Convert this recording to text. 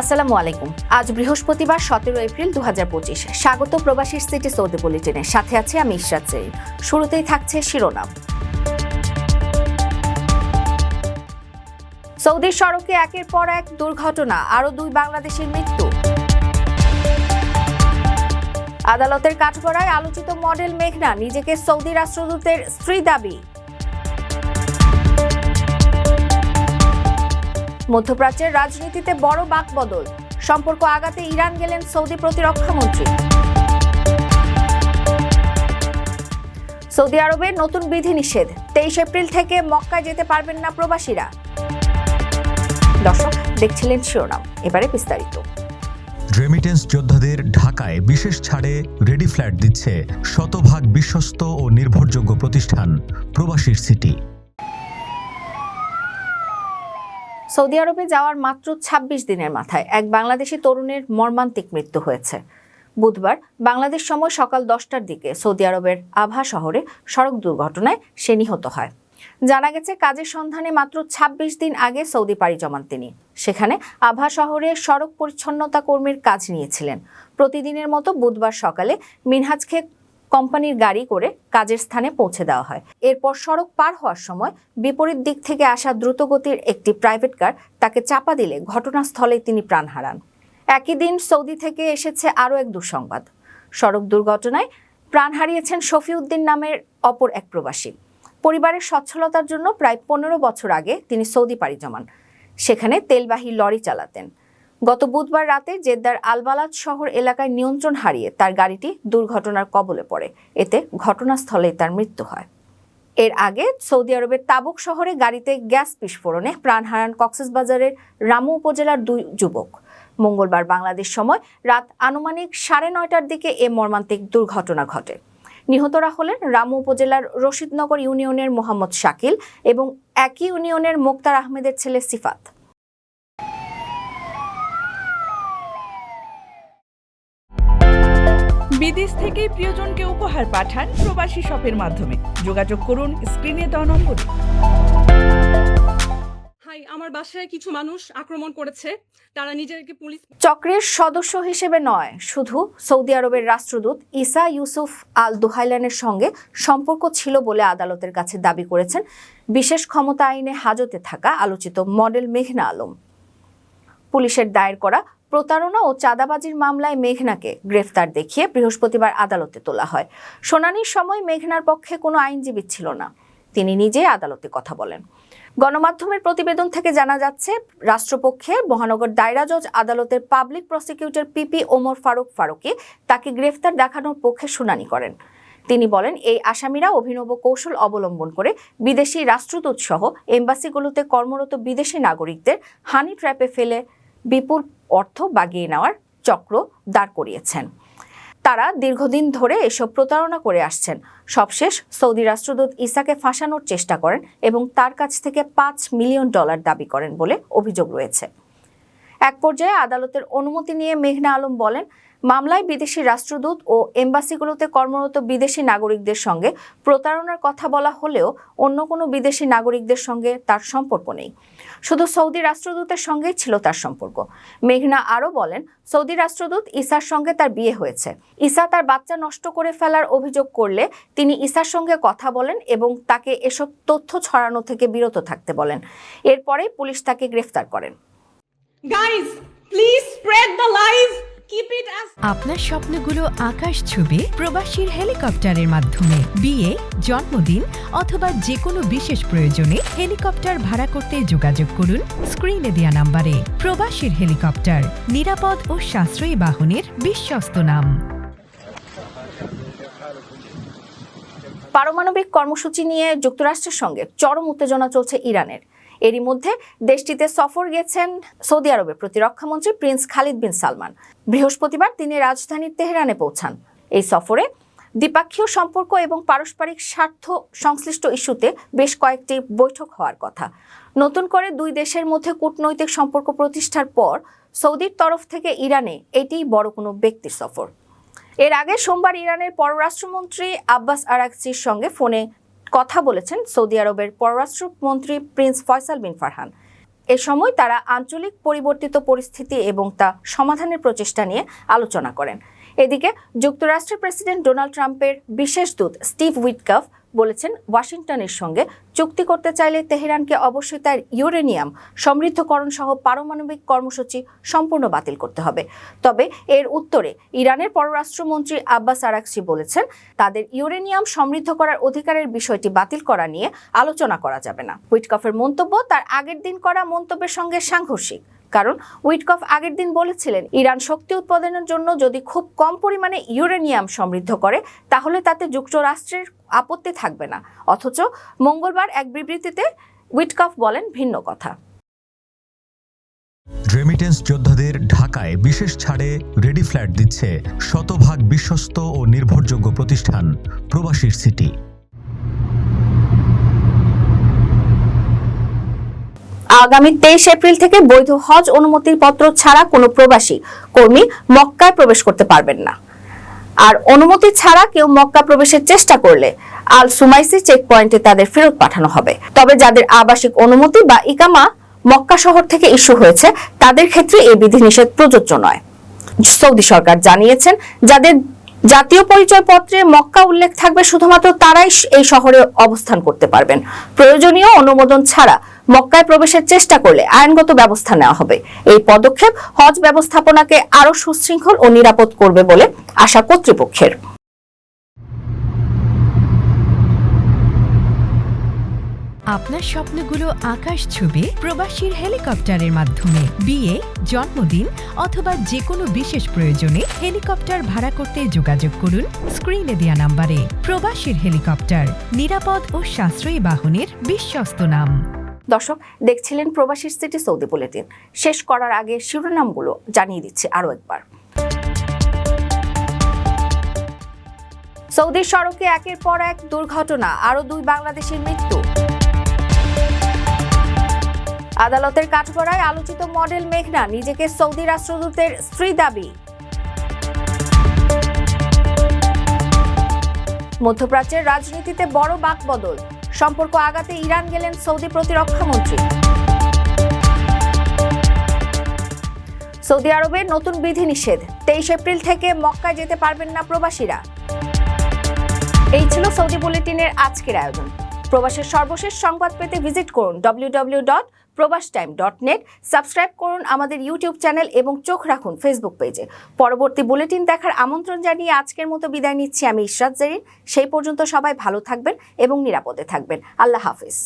আসসালামু আলাইকুম। আজ বৃহস্পতিবার সতেরো এপ্রিল দুহাজার পঁচিশ। স্বাগত প্রবাসী সিটি সৌদি বুলেটিনে। সাথে আছে আমি ইশরাত জেরিন শুরুতেই থাকছে শিরোনাম। সৌদি সড়কে একের পর এক দুর্ঘটনা, আরও দুই বাংলাদেশের মৃত্যু। আদালতের কাঠগড়ায় আলোচিত মডেল মেঘনা, নিজেকে সৌদি রাষ্ট্রদূতের স্ত্রী দাবি। মধ্যপ্রাচ্যের রাজনীতিতে বড় বাকবদল। সম্পর্ক আগাতে ইরান গেলেন সৌদি প্রতিরক্ষামন্ত্রী সৌদি আরবে নতুন বিধিনিষেধ। তেইশ এপ্রিল থেকে মক্কায় যেতে পারবেন না প্রবাসীরা। দর্শক, দেখছিলেন শিরোনাম। এবারে বিস্তারিত। রেমিটেন্স যোদ্ধাদের ঢাকায় বিশেষ ছাড়ে রেডি ফ্ল্যাট দিচ্ছে শতভাগ বিশ্বস্ত ও নির্ভরযোগ্য প্রতিষ্ঠান, প্রবাসীর সিটি সৌদি আরবে যাওয়ার মাত্র ২৬ দিনের মাথায় এক বাংলাদেশি তরুণের মর্মান্তিক মৃত্যু হয়েছে। বুধবার বাংলাদেশ সময় সকাল দশটার দিকে সৌদি আরবের আভা শহরে সড়ক দুর্ঘটনায় সে নিহত হয়। জানা গেছে, কাজের সন্ধানে মাত্র ২৬ দিন আগে সৌদি পাড়ি জমান তিনি। সেখানে আভা শহরে সড়ক পরিচ্ছন্নতা কর্মীর কাজ নিয়েছিলেন। প্রতিদিনের মতো বুধবার সকালে মিনহাজকে কোম্পানির গাড়ি করে কাজের স্থানে পৌঁছে দেওয়া হয়। এরপর সড়ক পার হওয়ার সময় বিপরীত দিক থেকে আসা দ্রুতগতির একটি প্রাইভেট কার তাকে চাপা দিলে ঘটনাস্থলে তিনি প্রাণ হারান। একই দিন সৌদি থেকে এসেছে আরও এক দুঃসংবাদ। সড়ক দুর্ঘটনায় প্রাণ হারিয়েছেন শফিউদ্দিন নামের অপর এক প্রবাসী। পরিবারের সচ্ছলতার জন্য প্রায় পনেরো বছর আগে তিনি সৌদি পাড়ি জমান। সেখানে তেলবাহী লরি চালাতেন। গত বুধবার রাতে জেদ্দার আলবালাদ শহর এলাকায় নিয়ন্ত্রণ হারিয়ে তার গাড়িটি দুর্ঘটনার কবলে পড়ে। এতে ঘটনাস্থলেই তার মৃত্যু হয়। এর আগে সৌদি আরবের তাবুক শহরে গাড়িতে গ্যাস বিস্ফোরণে প্রাণ হারান কক্সবাজারের রামু উপজেলার দুই যুবক। মঙ্গলবার বাংলাদেশ সময় রাত আনুমানিক সাড়ে নয়টার দিকে এ মর্মান্তিক দুর্ঘটনা ঘটে। নিহতরা হলেন রামু উপজেলার রশিদনগর ইউনিয়নের মোহাম্মদ শাকিল এবং একই ইউনিয়নের মোক্তার আহমেদের ছেলে সিফাত। বিদেশ থেকে প্রিয়জনকে উপহার পাঠান প্রবাসী শপের মাধ্যমে। যোগাযোগ করুন স্ক্রিনে দেওয়া নম্বরে। হাই আমার বাসায় কিছু মানুষ আক্রমণ করেছে। তারা নিজেদেরকে পুলিশ চক্রের সদস্য হিসেবে নয় শুধু সৌদি আরবের রাষ্ট্রদূত ইসা ইউসুফ আল দুহাইলানের সঙ্গে সম্পর্ক ছিল বলে আদালতের কাছে দাবি করেছেন বিশেষ ক্ষমতা আইনে হাজতে থাকা আলোচিত মডেল মেঘনা আলম। পুলিশের দায়ের করা প্রতারণা ও চাঁদাবাজির মামলায় মেঘনাকে গ্রেফতার দেখিয়ে বৃহস্পতিবার আদালতে তোলা হয়। শুনানির সময় মেঘনার পক্ষে কোনো আইনজীবী ছিল না। তিনি নিজেই আদালতে কথা বলেন। গণমাধ্যমের প্রতিবেদন থেকে জানা যাচ্ছে, রাষ্ট্রপক্ষে মহানগর দায়রা জজ আদালতের public prosecutor PP Omar Faruk Faruki তাকে গ্রেফতার দেখানোর পক্ষে শুনানি করেন। তিনি বলেন, এই আসামিরা অভিনব কৌশল অবলম্বন করে বিদেশি রাষ্ট্রদূত সহ এম্বাসিগুলোতে কর্মরত বিদেশি নাগরিকদের হানি ট্র্যাপে ফেলে বিপুল অর্থ বাগিয়ে নেওয়ার চক্র দাঁড় করিয়েছেন। তারা দীর্ঘদিন ধরে এসব প্রতারণা করে আসছেন। সবশেষ সৌদি রাষ্ট্রদূত ইসাকে ফাঁসানোর চেষ্টা করেন এবং তার কাছ থেকে পাঁচ মিলিয়ন ডলার দাবি করেন বলে অভিযোগ রয়েছে। এক পর্যায়ে আদালতের অনুমতি নিয়ে মেঘনা আলম বলেন, মামলায় বিদেশি রাষ্ট্রদূত ও এম্বাসিগুলোতে কর্মরত বিদেশি নাগরিকদের সঙ্গে প্রতারণার কথা বলা হলেও অন্য কোনো বিদেশি নাগরিকদের সঙ্গে তার সম্পর্ক নেই। শুধু সৌদি রাষ্ট্রদূতের সঙ্গেই ছিল তার সম্পর্ক। মেঘনা আরও বলেন, সৌদি রাষ্ট্রদূত ইসার সঙ্গে তার বিয়ে হয়েছে। ইসা তার বাচ্চা নষ্ট করে ফেলার অভিযোগ করলে তিনি ইসার সঙ্গে কথা বলেন এবং তাকে এসব তথ্য ছড়ানো থেকে বিরত থাকতে বলেন। এরপরেই পুলিশ তাকে গ্রেফতার করেন। Guys please spread the live keep it as আপনার স্বপ্নগুলো আকাশ ছুবে প্রবাসীর হেলিকপ্টারের মাধ্যমে বিয়ে জন্মদিন অথবা যে কোনো বিশেষ প্রয়োজনে হেলিকপ্টার ভাড়া করতে যোগাযোগ করুন স্ক্রিনে দেওয়া নাম্বারে। প্রবাসীর হেলিকপ্টার নিরাপদ ও সাশ্রয়ী বাহনের বিশ্বস্ত নাম। পারমাণবিক কর্মসূচি নিয়ে যুক্তরাষ্ট্রের সঙ্গে চরম উত্তেজনা চলছে ইরানের। এরই মধ্যে দেশটিতে সফর গেছেন সৌদি আরবের প্রতিরক্ষামন্ত্রী প্রিন্স খালিদ বিন সালমান। বৃহস্পতিবার তিনি রাজধানীর তেহরানে পৌঁছান। এই সফরে দ্বিপাক্ষীয় সম্পর্ক এবং পারস্পরিক স্বার্থ সংশ্লিষ্ট ইস্যুতে বেশ কয়েকটি বৈঠক হওয়ার কথা। নতুন করে দুই দেশের মধ্যে কূটনৈতিক সম্পর্ক প্রতিষ্ঠার পর সৌদির তরফ থেকে ইরানে এটিই বড় কোনো ব্যক্তির সফর। এর আগে সোমবার ইরানের পররাষ্ট্রমন্ত্রী আব্বাস আরাকচির সঙ্গে ফোনে কথা বলেছেন সৌদি আরবের পররাষ্ট্রমন্ত্রী প্রিন্স ফয়সাল বিন ফারহান। এ সময় তারা আঞ্চলিক পরিবর্তিত পরিস্থিতি এবং তা সমাধানের প্রচেষ্টা নিয়ে আলোচনা করেন। এদিকে যুক্তরাষ্ট্রের প্রেসিডেন্ট ডোনাল্ড ট্রাম্পের বিশেষ দূত স্টিভ উইটকাফ বলেছেন, ওয়াশিংটনের সঙ্গে চুক্তি করতে চাইলে তেহরানকে অবশ্যই তার ইউরেনিয়াম সমৃদ্ধকরণ সহ পারমাণবিক কর্মসূচি সম্পূর্ণ বাতিল করতে হবে। তবে এর উত্তরে ইরানের পররাষ্ট্রমন্ত্রী আব্বাস আরাকসি বলেছেন, তাদের ইউরেনিয়াম সমৃদ্ধ করার অধিকারের বিষয়টি বাতিল করা নিয়ে আলোচনা করা যাবে না। উইটকফের মন্তব্য, তার আগের দিন করা মন্তব্যের সঙ্গে সাংঘর্ষিক। কারণ উইটকফ আগের দিন বলেছিলেন, ইরান শক্তি উৎপাদনের জন্য যদি খুব কম পরিমাণে ইউরেনিয়াম সমৃদ্ধ করে, তাহলে তাতে যুক্তরাষ্ট্রের আপত্তি থাকবে না। অথচ মঙ্গলবার এক বিবৃতিতে উইটকফ বলেন ভিন্ন কথা। রেমিটেন্স যোদ্ধাদের ঢাকায় বিশেষ ছাড়ে রেডি ফ্ল্যাট দিচ্ছে শতভাগ বিশ্বস্ত ও নির্ভরযোগ্য প্রতিষ্ঠান প্রবাসীর সিটি। আগামী তেইশ এপ্রিল থেকে বৈধ হজ অনুমতির পত্র ছাড়া কোনো প্রবাসী কর্মী মক্কায় প্রবেশ করতে পারবেন না। আর অনুমতি ছাড়া কেউ মক্কা প্রবেশের চেষ্টা করলে আল সুমাইসি চেক পয়েন্টে তাদের ফেরত পাঠানো হবে। তবে যাদের আবাসিক অনুমতি বা ইকামা মক্কা শহর থেকে ইস্যু হয়েছে, তাদের ক্ষেত্রে এই বিধিনিষেধ প্রযোজ্য নয়। সৌদি সরকার জানিয়েছেন, যাদের জাতীয় পরিচয়পত্রে মক্কা উল্লেখ থাকবে, শুধুমাত্র তারাই এই শহরে অবস্থান করতে পারবেন। প্রয়োজনীয় অনুমোদন ছাড়া মক্কায় প্রবেশের চেষ্টা করলে আইনগত ব্যবস্থা নেওয়া হবে। এই পদক্ষেপ হজ ব্যবস্থাপনাকে আরও সুশৃঙ্খল ও নিরাপদ করবে বলে আশা কর্তৃপক্ষের। আপনার স্বপ্নগুলো আকাশ ছুবে প্রবাসীর হেলিকপ্টারের মাধ্যমে। বিয়ে, জন্মদিন অথবা যে কোনো বিশেষ প্রয়োজনে হেলিকপ্টার ভাড়া করতে যোগাযোগ করুন স্ক্রিনে দেয়া নাম্বারে। প্রবাসীর হেলিকপ্টার নিরাপদ ও সাশ্রয়ী বাহনের বিশ্বস্ত নাম। দর্শক, দেখছিলেন প্রবাসী সিটি সৌদি বুলেটিন। শেষ করার আগে শিরোনামগুলো জানিয়ে দিচ্ছি আরও একবার। সৌদি সড়কে একের পর এক দুর্ঘটনা, আরও দুই বাংলাদেশের মৃত্যু। আদালতের কাঠগড়ায় আলোচিত মডেল মেঘনা, নিজেকে সৌদি রাষ্ট্রদূতের স্ত্রী দাবি। মধ্যপ্রাচ্যের রাজনীতিতে বড় বাকবদল। সম্পর্ক আগাতে ইরান গেলেন সৌদি প্রতিরক্ষামন্ত্রী। সৌদি আরবে নতুন বিধি নিষেধ তেইশ এপ্রিল থেকে মক্কায় যেতে পারবেন না প্রবাসীরা। এই ছিল সৌদি বুলেটিনের আজকের আয়োজন। প্রবাসের সর্বশেষ সংবাদ পেতে ভিজিট করুন W dot Probash time dot net subscribe করুন আমাদের ইউটিউব চ্যানেল এবং চোখ রাখুন ফেসবুক পেজে। পরবর্তী বুলেটিন দেখার আমন্ত্রণ জানিয়ে আজকের মতো বিদায় নিচ্ছি। আমি ইশরাত জেরিন। সেই পর্যন্ত সবাই ভালো থাকবেন এবং নিরাপদে থাকবেন। আল্লাহ হাফিজ।